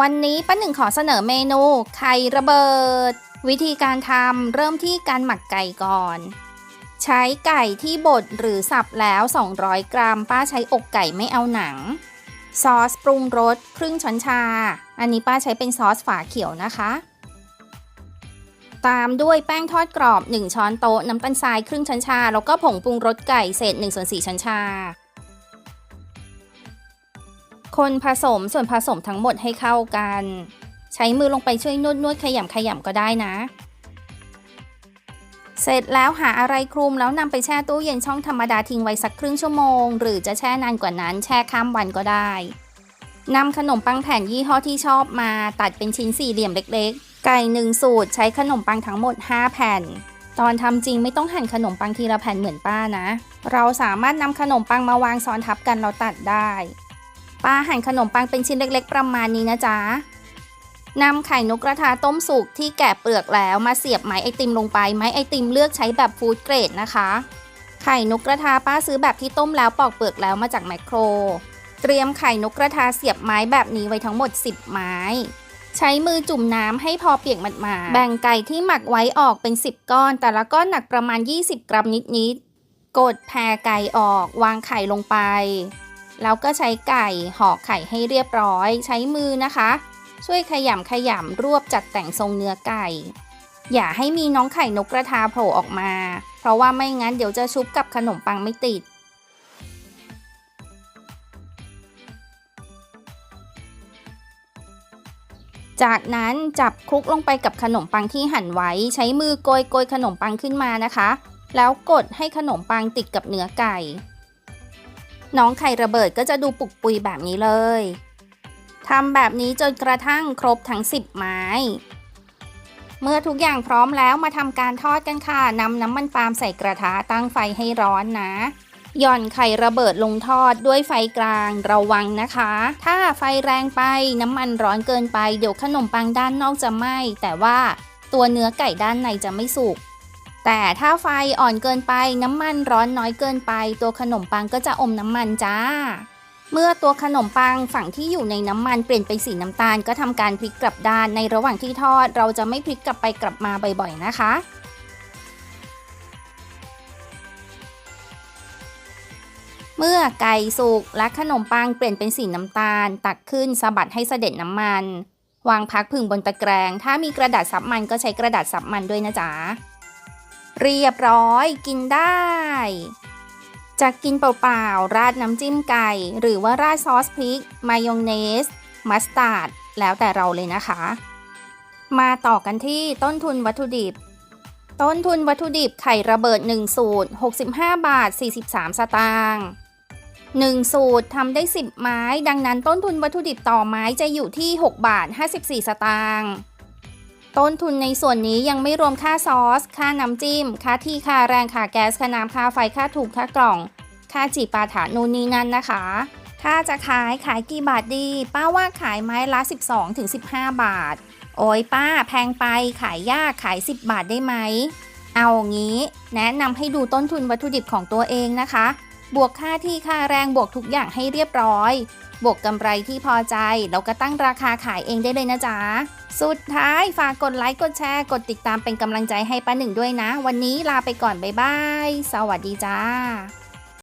วันนี้ป้าหนึ่งขอเสนอเมนูไข่ระเบิด วิธีการทำเริ่มที่การหมักไก่ก่อน ใช้ไก่ที่บดหรือสับแล้ว 200 กรัม ป้าใช้อกไก่ไม่เอาหนัง ซอสปรุงรสครึ่งช้อนชา อันนี้ป้าใช้เป็นซอสฝาเขียวนะคะ ตามด้วยแป้งทอดกรอบ 1 ช้อนโต๊ะน้ำตาลทรายครึ่งช้อนชา แล้วก็ผงปรุงรสไก่เศษ1ส่วน4ช้อนชา คนผสมส่วนผสมทั้งหมดให้เข้ากัน ใช้มือลงไปช่วยนวดนวดขยำขยำก็ได้นะ เสร็จแล้วหาอะไรคลุมแล้วนำไปแช่ตู้เย็นช่องธรรมดาทิ้งไว้สักครึ่งชั่วโมง หรือจะแช่นานกว่านั้นแช่ข้ามวันก็ได้นำขนมปังแผ่นยี่ห้อที่ชอบมาตัดเป็นชิ้นสี่เหลี่ยมเล็กๆ ไก่หนึ่งสูตรใช้ขนมปังทั้งหมด 5 แผ่น ตอนทำจริงไม่ต้องหั่นขนมปังทีละแผ่นเหมือนป้านะ เราสามารถนำขนมปังมาวางซ้อนทับกันแล้วตัดได้ ป้าหั่นขนมปังเป็นชิ้นเล็กๆ ประมาณนี้นะจ๊ะนำไข่นกกระทาต้มสุกที่แกะเปลือกแล้วมาเสียบไม้ไอติมลงไป ไม้ไอติมเลือกใช้แบบฟู้ดเกรดนะคะ ไข่นกกระทาป้าซื้อแบบที่ต้มแล้วปอกเปลือกแล้วมาจากแมคโคร เตรียมไข่นกกระทาเสียบไม้แบบนี้ไว้ทั้งหมด 10 ไม้ ใช้มือจุ่มน้ำให้พอเปียกหมาดๆแบ่งไก่ที่หมักไว้ออกเป็น 10 ก้อน แต่ละก้อนหนักประมาณ 20 กรัมนิดๆกดแผ่ไก่ออกวางไข่ลงไป แล้วก็ใช้ไก่ห่อไข่ให้เรียบร้อย ใช้มือนะคะ ช่วยขยำขยำรวบจัดแต่งทรงเนื้อไก่ อย่าให้มีน้องไข่นกกระทาโผล่ออกมา เพราะว่าไม่งั้นเดี๋ยวจะชุบกับขนมปังไม่ติดจากนั้นจับคลุกลงไปกับขนมปังที่หั่นไว้ ใช้มือโกยโกยขนมปังขึ้นมานะคะ แล้วกดให้ขนมปังติดกับเนื้อไก่ น้องไข่ระเบิดก็จะดูปุกปุยแบบนี้เลยทำแบบนี้จนกระทั่งครบทั้ง 10 ไม้ เมื่อทุกอย่างพร้อมแล้วมาทำการทอดกันค่ะนำน้ำมันปาล์มใส่กระทะตั้งไฟให้ร้อนนะหย่อนไข่ระเบิดลงทอดด้วยไฟกลางระวังนะคะ ถ้าไฟแรงไปน้ำมันร้อนเกินไป เดี๋ยวขนมปังด้านนอกจะไหม้แต่ว่าตัวเนื้อไก่ด้านในจะไม่สุก แต่ถ้าไฟอ่อนเกินไปน้ำมันร้อนน้อยเกินไป ตัวขนมปังก็จะอมน้ำมันจ้า เมื่อตัวขนมปังฝั่งที่อยู่ในน้ำมันเปลี่ยนไปสีน้ำตาลก็ทำการพลิกกลับด้านในระหว่างที่ทอด เราจะไม่พลิกกลับไปกลับมาบ่อยๆนะคะเมื่อไก่สุกและขนมปังเปลี่ยนเป็นสีน้ำตาล ตักขึ้นสะบัดให้เสด็จน้ำมัน วางพักผึ่งบนตะแกรง ถ้ามีกระดาษซับมันก็ใช้กระดาษซับมันด้วยนะจ๊ะ เรียบร้อยกินได้ จะกินเปล่าๆ ราดน้ำจิ้มไก่ หรือว่าราดซอสพริก มายองเนส มัสตาร์ด แล้วแต่เราเลยนะคะ มาต่อกันที่ต้นทุนวัตถุดิบ ต้นทุนวัตถุดิบไข่ระเบิด 1 สูตร 65 บาท 43 สตางค์1 สูตรทำได้ 10 ไม้ ดังนั้นต้นทุนวัตถุดิบต่อไม้จะอยู่ที่ 6 บาท 54 สตางค์ ต้นทุนในส่วนนี้ยังไม่รวมค่าซอส ค่าน้ำจิ้ม ค่าที่ ค่าแรง ค่าแก๊ส ค่าน้ำ ค่าไฟ ค่าถูกค่ากล่อง ค่าจีปาถานูนนี่นั่นนะคะ ถ้าจะขายขายกี่บาทดี ป้าว่าขายไม้ละ 12-15 บาท โอ้ยป้าแพงไปขายยากขาย 10 บาทได้ไหม เอางี้ แนะนำให้ดูต้นทุนวัตถุดิบของตัวเองนะคะ บวกค่าที่ค่าแรงบวกทุกอย่างให้เรียบร้อย บวกกำไรที่พอใจ แล้วก็ตั้งราคาขายเองได้เลยนะจ๊ะ สุดท้ายฝากกดไลค์ กดแชร์ กดติดตามเป็นกำลังใจให้ป้าหนึ่งด้วยนะ วันนี้ลาไปก่อน บ๊ายบาย สวัสดีจ้า